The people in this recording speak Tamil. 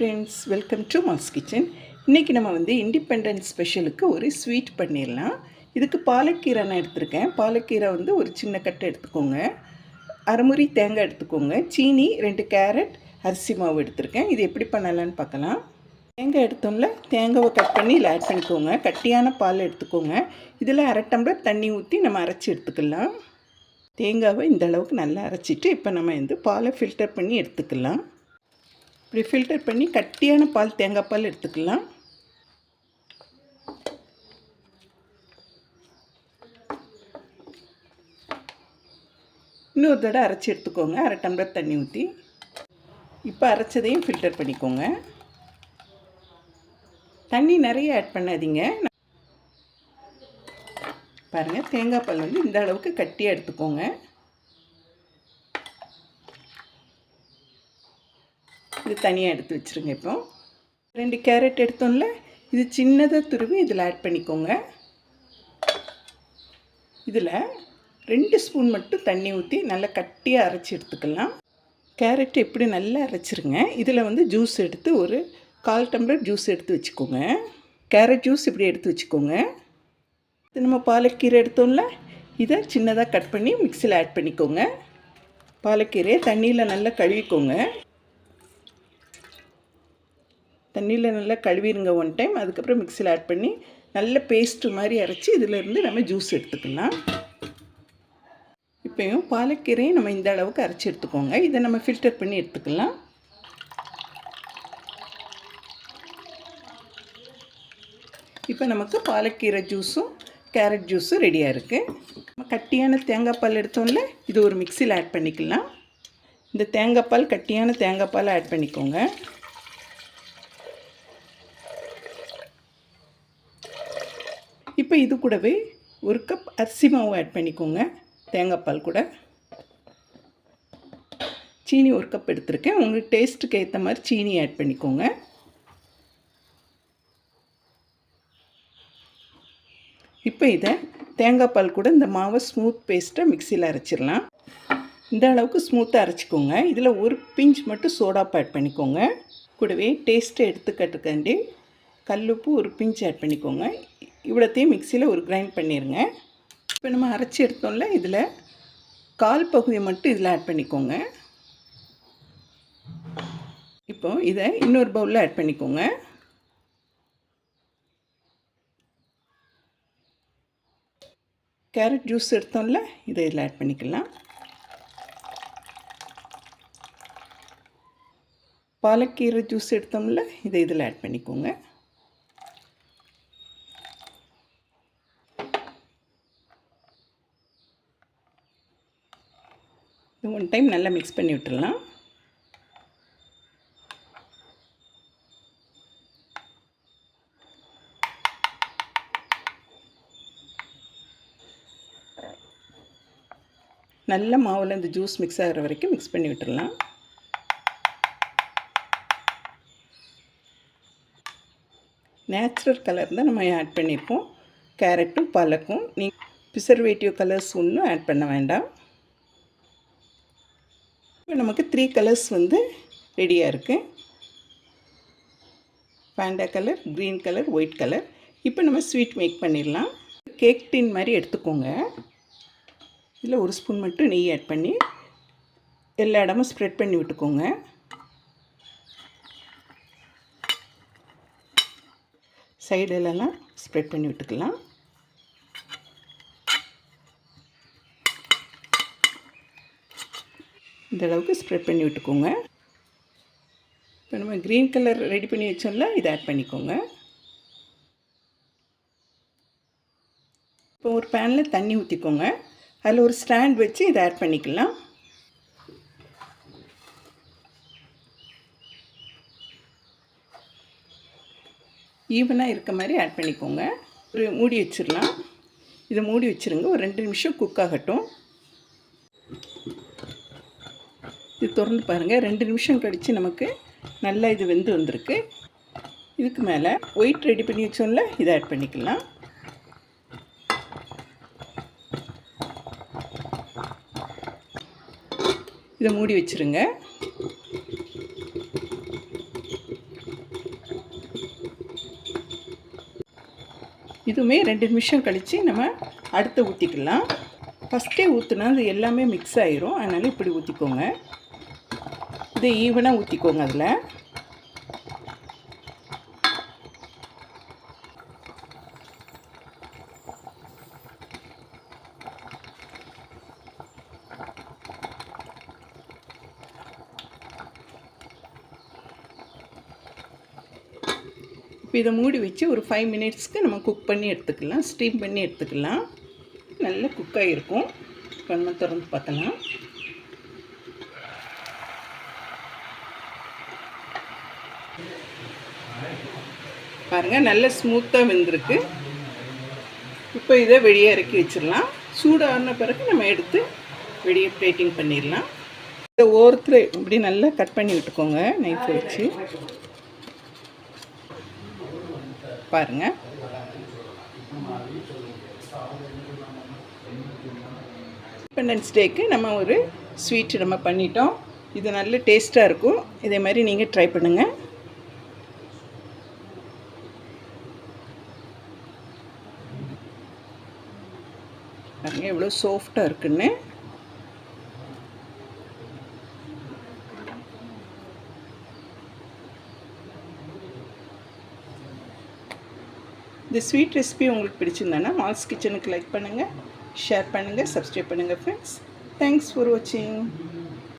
Friends welcome to Mas kitchen இன்றைக்கி நம்ம வந்து இண்டிபெண்டன்ஸ் ஸ்பெஷலுக்கு ஒரு ஸ்வீட் பண்ணிடலாம். இதுக்கு பாலக்கீரை நான் எடுத்திருக்கேன். பாலக்கீரை வந்து ஒரு சின்ன கட்டை எடுத்துக்கோங்க. அரைமுறி தேங்காய் எடுத்துக்கோங்க. சீனி ரெண்டு கேரட் அரிசி மாவு எடுத்திருக்கேன். இது எப்படி பண்ணலான்னு பார்க்கலாம். தேங்காய் எடுத்தோம்ல தேங்காவை கட் பண்ணி இதில் ஆட் பண்ணிக்கோங்க. கட்டியான பால் எடுத்துக்கோங்க. இதில் அரை டம்ளர் தண்ணி ஊற்றி நம்ம அரைச்சி எடுத்துக்கலாம். தேங்காவை இந்த அளவுக்கு நல்லா அரைச்சிட்டு இப்போ நம்ம வந்து பாலை ஃபில்டர் பண்ணி எடுத்துக்கலாம். இப்படி ஃபில்டர் பண்ணி கட்டியான பால் தேங்காய் பால் எடுத்துக்கலாம். இன்னொரு தடவை அரைச்சி எடுத்துக்கோங்க. அரை டம்ளர் தண்ணி ஊற்றி இப்போ அரைச்சதையும் ஃபில்டர் பண்ணிக்கோங்க. தண்ணி நிறைய ஆட் பண்ணாதீங்க. பாருங்கள் தேங்காய் பால் வந்து இந்த அளவுக்கு கட்டியாக எடுத்துக்கோங்க. இது தனியாக எடுத்து வச்சுருங்க இப்போ. ரெண்டு கேரட் எடுத்தோம்ல இது சின்னதாக துருவி இதில் ஆட் பண்ணிக்கோங்க. இதில் ரெண்டு ஸ்பூன் மட்டும் தண்ணி ஊற்றி நல்லா கட்டியாக அரைச்சி எடுத்துக்கலாம். கேரட் எப்படி நல்லா அரைச்சிருங்க இதில் வந்து ஜூஸ் எடுத்து ஒரு கால் டம்ளர் ஜூஸ் எடுத்து வச்சுக்கோங்க. கேரட் ஜூஸ் இப்படி எடுத்து வச்சுக்கோங்க. இது நம்ம பாலக்கீரை எடுத்தோம்ல இதை சின்னதாக கட் பண்ணி மிக்சியில் ஆட் பண்ணிக்கோங்க. பாலக்கீரையை தண்ணியில் நல்லா கழுவிக்கோங்க. தண்ணியில் நல்லா கழுவிடுங்க ஒன் டைம் அதுக்கப்புறம் மிக்சியில் ஆட் பண்ணி நல்ல பேஸ்ட்டு மாதிரி அரைச்சி இதிலேருந்து நம்ம ஜூஸ் எடுத்துக்கலாம். இப்போயும் பாலக்கீரையும் நம்ம இந்த அளவுக்கு அரைச்சி எடுத்துக்கோங்க. இதை நம்ம ஃபில்டர் பண்ணி எடுத்துக்கலாம். இப்போ நமக்கு பாலக்கீரை ஜூஸும் கேரட் ஜூஸும் ரெடியாக இருக்குது நம்ம கட்டியான தேங்காய் பால் எடுத்தோம்ல இது ஒரு மிக்சியில் ஆட் பண்ணிக்கலாம். இந்த தேங்காய் பால் கட்டியான தேங்காய் பால் ஆட் பண்ணிக்கோங்க. இப்போ இது கூடவே ஒரு கப் அரிசி மாவு ஆட் பண்ணிக்கோங்க. தேங்காய் பால் கூட. சீனி ஒரு கப் எடுத்திருக்கேன். உங்களுக்கு டேஸ்ட்டுக்கு ஏற்ற மாதிரி சீனி ஆட் பண்ணிக்கோங்க. இப்போ இதை தேங்காய் பால் கூட இந்த மாவை ஸ்மூத் பேஸ்ட்டை மிக்சியில் அரைச்சிடலாம். இந்த அளவுக்கு ஸ்மூத்தாக அரைச்சிக்கோங்க. இதில் ஒரு பிஞ்ச் மட்டும் சோடாப்பு ஆட் பண்ணிக்கோங்க. கூடவே டேஸ்ட்டை எடுத்துக்கட்டுக்காண்டி கல்லுப்பு ஒரு பிஞ்ச் ஆட் பண்ணிக்கோங்க. இவ்வளோத்தையும் மிக்சியில் ஒரு கிரைண்ட் பண்ணிடுங்க இப்போ நம்ம அரைச்சி எடுத்தோம்ல இதில் கால் பகுதியை மட்டும் இதில் ஆட் பண்ணிக்கோங்க. இப்போ இதை இன்னொரு பவுலில் ஆட் பண்ணிக்கோங்க. கேரட் ஜூஸ் எடுத்தோம்ல இதை இதில் ஆட் பண்ணிக்கலாம். பாலக்கீரை ஜூஸ் எடுத்தோம்ல இதை இதில் ஆட் பண்ணிக்கோங்க. இது ஒன் டைம் நல்லா மிக்ஸ் பண்ணி விட்டுடலாம் நல்ல மாவில் இந்த ஜூஸ் மிக்ஸ் ஆகிற வரைக்கும் மிக்ஸ் பண்ணி விட்டுடலாம் நேச்சுரல் கலர் தான் நம்ம ஆட் பண்ணியிருப்போம் கேரட்டும் பழக்கும். நீ பிசர்வேட்டிவ் கலர்ஸ் ஒன்றும் ஆட் பண்ண வேண்டாம். இப்போ நமக்கு த்ரீ கலர்ஸ் வந்து ரெடியாக இருக்குது Fanta colour green colour white colour இப்போ நம்ம ஸ்வீட் மேக் பண்ணிடலாம். கேக் டின் மாதிரி எடுத்துக்கோங்க. இதில் ஒரு ஸ்பூன் மட்டும் நெய் ஆட் பண்ணி எல்லா இடமும் ஸ்ப்ரெட் பண்ணி விட்டுக்கோங்க. சைடுலலாம் ஸ்ப்ரெட் பண்ணி விட்டுக்கலாம். இந்த அளவுக்கு ஸ்ப்ரெட் பண்ணி விட்டுக்கோங்க. இப்போ நம்ம க்ரீன் கலர் ரெடி பண்ணி வச்சோம்ல இதை ஆட் பண்ணிக்கோங்க. இப்போ ஒரு பேனில் தண்ணி ஊற்றிக்கோங்க அதில் ஒரு ஸ்டாண்ட் வச்சு இதை ஆட் பண்ணிக்கலாம். ஈவனாக இருக்க மாதிரி ஆட் பண்ணிக்கோங்க. ஒரு மூடி வச்சிடலாம். இதை மூடி வச்சுருங்க. ஒரு ரெண்டு நிமிஷம் குக் ஆகட்டும். இது திறந்து பாருங்கள் ரெண்டு நிமிஷம் கழித்து நமக்கு நல்லா இது வெந்து வந்திருக்கு. இதுக்கு மேலே ஒயிட் ரெடி பண்ணி வச்சோம்ல இதை ஆட் பண்ணிக்கலாம். இதை மூடி வச்சுருங்க. இதுவுமே ரெண்டு நிமிஷம் கழித்து நம்ம அடுத்த ஊற்றிக்கலாம் ஃபஸ்ட்டே ஊற்றுனா அது எல்லாமே மிக்ஸ் ஆயிரும். அதனால் இப்படி ஊற்றிக்கோங்க இது ஈவனாக ஊற்றிக்கோங்க அதில். இப்போ இதை மூடி வச்சு ஒரு ஃபைவ் மினிட்ஸ்க்கு நம்ம குக் பண்ணி எடுத்துக்கலாம் ஸ்டீம் பண்ணி எடுத்துக்கலாம். நல்லா குக் ஆகிருக்கும் இப்போ நம்ம திறந்து பார்த்தலாம் பாருங்கள் நல்ல ஸ்மூத்தாக வெந்திருக்கு. இப்போ இதை வெளியே இறக்கி வச்சிடலாம். சூடான பிறகு நம்ம எடுத்து வெளியே பிளேட்டிங் பண்ணிடலாம். இந்த ஓரத்தில் இப்படி நல்லா கட் பண்ணி விட்டுக்கோங்க நைஃப் வச்சு. பாருங்க. இண்டிபெண்டன்ஸ் டேக்கு நம்ம ஒரு ஸ்வீட் நம்ம பண்ணிட்டோம். இது நல்ல டேஸ்ட்டாக இருக்கும். இதே மாதிரி நீங்கள் ட்ரை பண்ணுங்கள் பாருங்க எவ்வளோ சாஃப்டாக இருக்குன்னு. இந்த ஸ்வீட் ரெசிபி உங்களுக்கு பிடிச்சிருந்தானா மால்ஸ் கிச்சனுக்கு லைக் பண்ணுங்கள் ஷேர் பண்ணுங்கள் சப்ஸ்கிரைப் பண்ணுங்கள் ஃப்ரெண்ட்ஸ் தேங்க்ஸ் ஃபார் வாட்சிங்